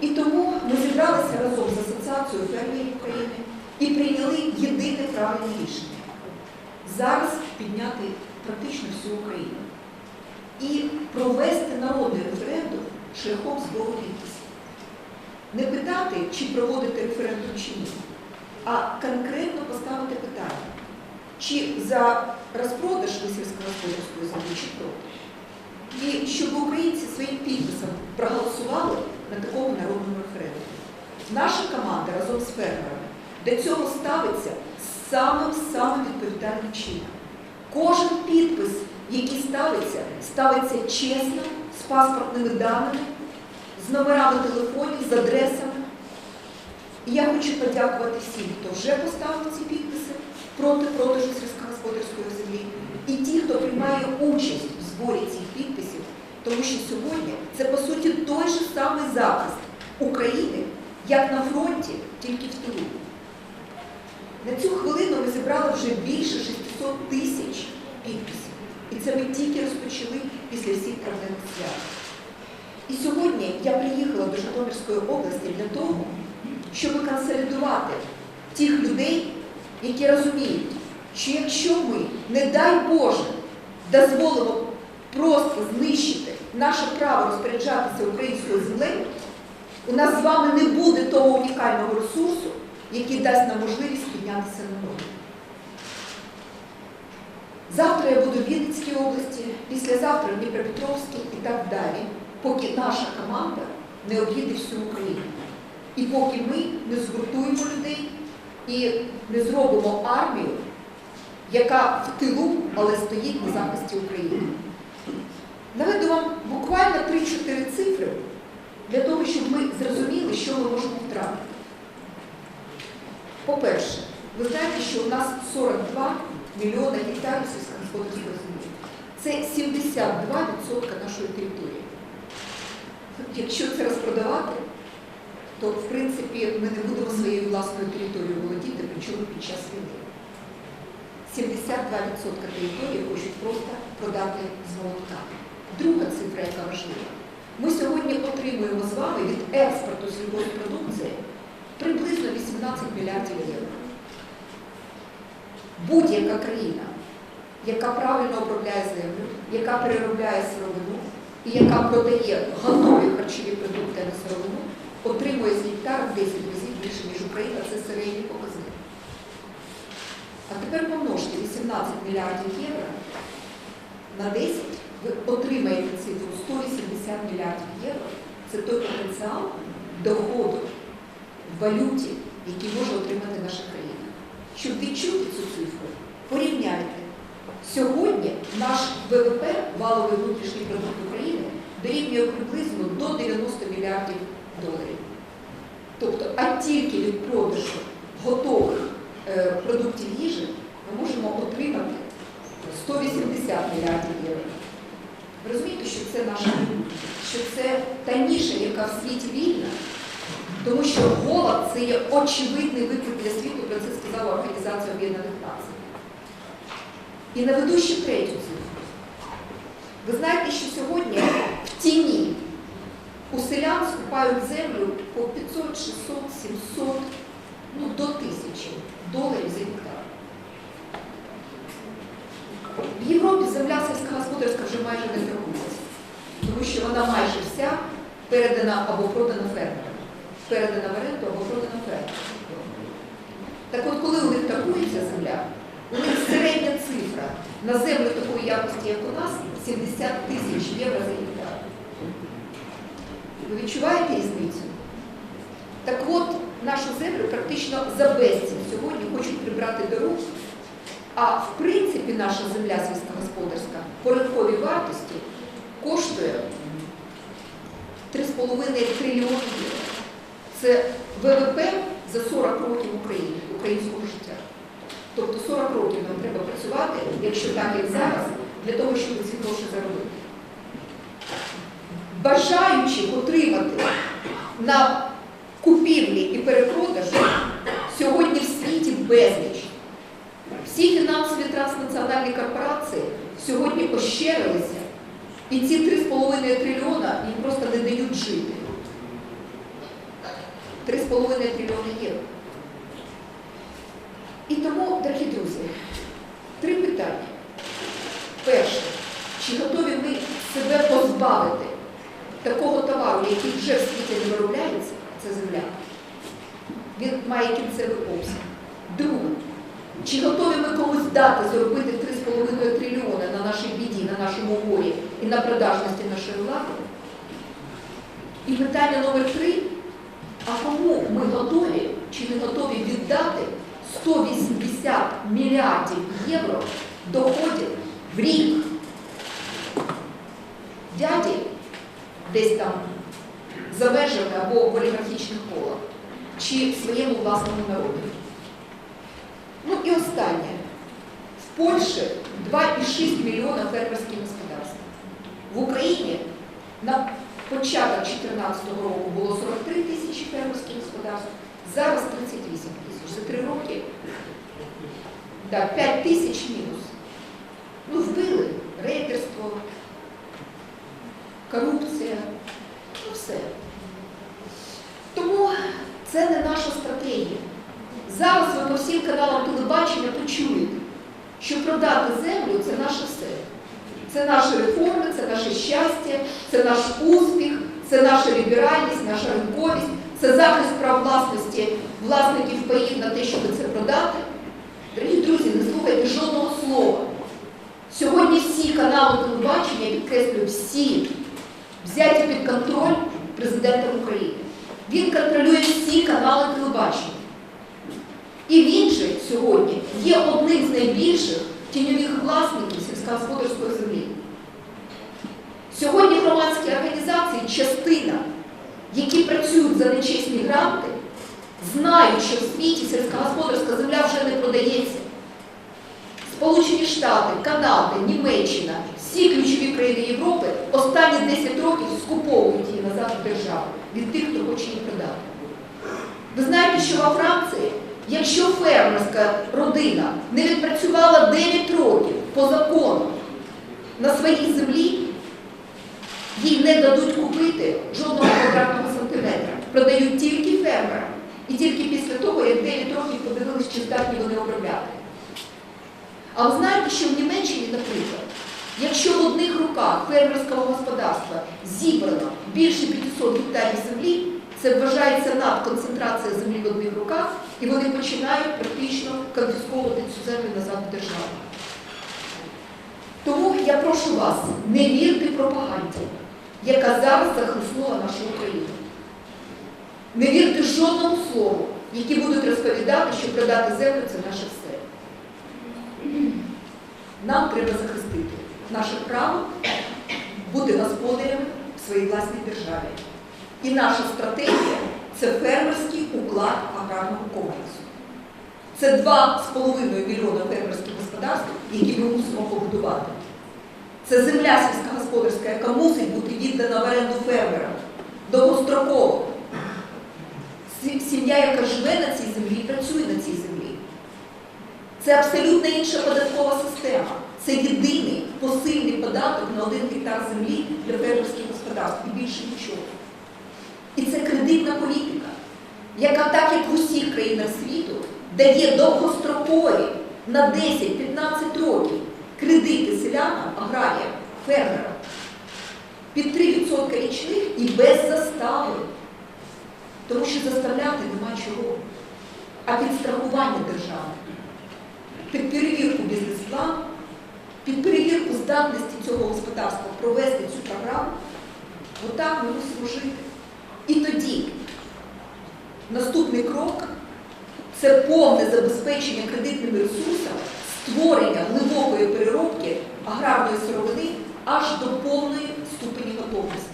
І тому ми зібралися разом з Асоціацією фермерів України і прийняли єдине правильне рішення зараз підняти практично всю Україну і провести народний референдум шляхом збору підписів. Не питати, чи проводити референдум чи ні, а конкретно поставити питання, чи за розпродаж ви сільськогосподарської землі, чи проти. І щоб українці своїм підписом проголосували на такому народному референдумі. Наша команда разом з фермерами до цього ставиться самим-самим відповідальним чином. Кожен підпис, який ставиться, ставиться чесно, з паспортними даними, з номерами телефонів, з адресами. І я хочу подякувати всім, хто вже поставив ці підписи проти продажу сільськогосподарської землі, і ті, хто приймає участь в зборі цих підписів, тому що сьогодні це по суті той же самий захист України, як на фронті, тільки в тилу. На цю хвилину ми зібрали вже більше 600 тисяч підписів. І це ми тільки розпочали після всіх проблемних свят. І сьогодні я приїхала до Житомирської області для того, щоб консолідувати тих людей, які розуміють, що якщо ми, не дай Боже, дозволимо просто знищити наше право розпоряджатися українською землею, у нас з вами не буде того унікального ресурсу, який дасть нам можливість піднятися на ноги. Завтра я буду в Вінницькій області, післязавтра в Дніпропетровській і так далі, поки наша команда не об'їде всю Україну. І поки ми не згуртуємо людей і не зробимо армію, яка в тилу, але стоїть на захисті України. Наведу вам буквально 3-4 цифри для того, щоб ми зрозуміли, що ми можемо втратити. По-перше, ви знаєте, що у нас 42 мільйони гектарів сільськогосподарської землі. Це 72% нашої території. Якщо це розпродавати, то в принципі ми не будемо своєю власною територією володіти, причому під час війни. 72% території хочуть просто продати з молотка. Друга цифра, яка важлива. Ми сьогодні отримуємо з вами від експорту сільгоспродукції приблизно 18 мільярдів євро. Будь-яка країна, яка правильно обробляє землю, яка переробляє сировину і яка продає готові харчові продукти на сировину, отримує з гектара 10 разів більше, ніж Україна, це середній показник. А тепер помножте 18 мільярдів євро на 10, ви отримаєте цифру 180 мільярдів євро. Це той потенціал доходу в валюті, який може отримати наша країна. Щоб відчути цю цифру, порівняйте. Сьогодні наш ВВП, валовий внутрішній продукт України, дорівнює приблизно до 90 мільярдів доларів. Тобто, а тільки від продажу готових е, продуктів їжі ми можемо отримати 180 мільярдів євро. Ви розумієте, що це наша валюта, що це та ніша, яка в світі вільна, тому що голод це є очевидний виклик для світу, про це сказала Організація Об'єднаних Націй. І наведу ще третю цифру. Ви знаєте, що сьогодні в тіні у селян скупають землю по 500, 600, 700, ну до тисячі доларів за гектар. В Європі земля сільськогосподарська вже майже не торгується, тому що вона майже вся передана або продана фермерам. Передана в оренду або продана фермерам. Так от, коли у них торгується земля, у них середня цифра на землю такої якості, як у нас, 70 тисяч євро за гектар. Ви відчуваєте різницю? Так от, нашу землю практично за безцінь сьогодні хочуть прибрати до рук, а в принципі наша земля сільськогосподарська по ринковій вартості коштує 3,5 трильйони євро. Це ВВП за 40 років України, українського життя. Тобто 40 років нам треба працювати, якщо так, як зараз, для того, щоб ці гроші заробити. Бажаючих отримати на купівлі і перепродажі сьогодні в світі безліч. Всі фінансові транснаціональні корпорації сьогодні ощерилися, і ці 3,5 трильйона їм просто не дають жити. 3,5 трильйони євро. І тому, дорогі друзі, три питання. Перше, чи готові ми себе позбавити такого товару, який вже в світі не виробляється, це земля. Він має кінцевий обсяг. Друге, чи готові ми комусь дати заробити 3,5 трильйони на нашій біді, на нашому горі і на продажності нашої влади? І питання номер три. А кому ми готові чи не готові віддати 180 мільярдів євро доходів в рік? Дяді десь там за межами або в олігархічних колах, чи своєму власному народу. Ну і останнє. В Польщі 2,6 мільйона фермерських господарств. В Україні на початок 2014 року було 43 тисячі фермерських господарств, зараз 38 тисяч. За три роки да, 5 тисяч мінус. Ну, вбили рейдерство, корупція, ну все. Тому це не наша стратегія. Зараз ви по всім каналам телебачення почуєте, що продати землю це наше все. Це наші реформи, це наше щастя, це наш успіх, це наша ліберальність, наша ринковість, це захист прав власності власників паїв на те, щоб це продати. Дорогі друзі, не слухайте жодного слова. Сьогодні всі канали телебачення, я підкреслюю, всі взяті під контроль президентом України. Він контролює всі канали телебачення. І він же сьогодні є одним з найбільших тіньових власників сільськогосподарської землі. Сьогодні громадські організації, частина, які працюють за нечесні гранти, знають, що в світі сільськогосподарська земля вже не продається. Сполучені Штати, Канада, Німеччина, всі ключові країни Європи останні 10 років скуповують її назад в державу від тих, хто хоче її продати. Ви знаєте, що во Франції, якщо фермерська родина не відпрацювала 9 років по закону на своїй землі, їй не дадуть купити жодного квадратного сантиметра. Продають тільки фермерам. І тільки після того, як 9 років подивились, чи здатні вони обробляти. А ви знаєте, що в Німеччині, наприклад, якщо в одних руках фермерського господарства зібрано більше 500 гектарів землі, це вважається надконцентрація землі в одних руках, і вони починають практично конфісковувати цю землю назад в державу. Тому я прошу вас, не вірте пропаганді, яка зараз захлеснула нашу Україну. Не вірте жодному слову, які будуть розповідати, що продати землю це наше все. Нам треба захистити наше право бути господарями в своїй власній державі. І наша стратегія це фермерський уклад аграрного комплексу. Це 2,5 мільйона фермерських господарств, які ми мусимо побудувати. Це земля сільськогосподарська, яка мусить бути віддана в оренду фермерам довгостроково. Сім'я, яка живе на цій землі і працює на цій землі. Це абсолютно інша податкова система. Це єдиний посильний податок на один гектар землі для фермерських господарств і більше нічого. І це кредитна політика, яка, так як в усіх країнах світу, дає довгострокові на 10-15 років кредити селянам, аграріям, фермерам під 3% річних і без застави. Тому що заставляти нема чого. А під страхування держави, під перевірку бізнес-плану, під перевірку здатності цього господарства провести цю програму, отак ми мусимо жити. Тоді наступний крок це повне забезпечення кредитними ресурсами, створення глибокої переробки аграрної сировини аж до повної ступені готовності.